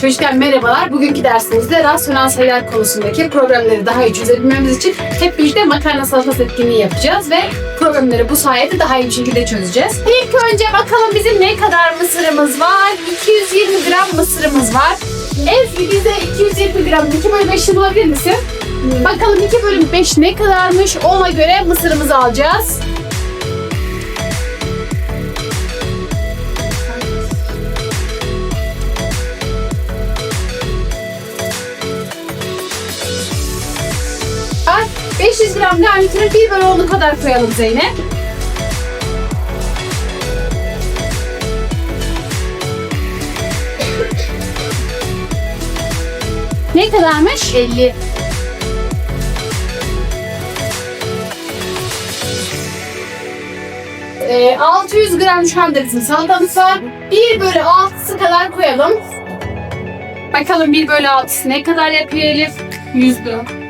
Çocuklar merhabalar. Bugünkü dersimizde rasyonel sayılar konusundaki problemleri daha iyi çözebilmemiz için hep birlikte makarna salatası etkinliği yapacağız ve problemleri bu sayede daha iyi bir şekilde çözeceğiz. İlk önce bakalım bizim ne kadar mısırımız var? 220 gram mısırımız var. Ezgi bize 220 gram 2 bölü 5'i bulabilir misin? Bakalım 2 bölü 5 ne kadarmış? Ona göre mısırımızı alacağız. 500 gram garnitürü 1 bölü 10'u kadar koyalım Zeynep. Ne kadarmış? 50. Ee, 600 gram şu anda bizim salatamız var. 1 bölü 6'sı kadar koyalım. Bakalım 1 bölü 6'sı ne kadar yapıyor Elif? 100 gram.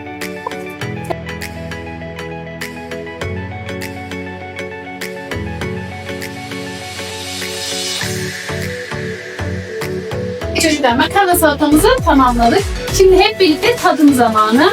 Çocuklar makarna salatamızı tamamladık. Şimdi hep birlikte tadım zamanı.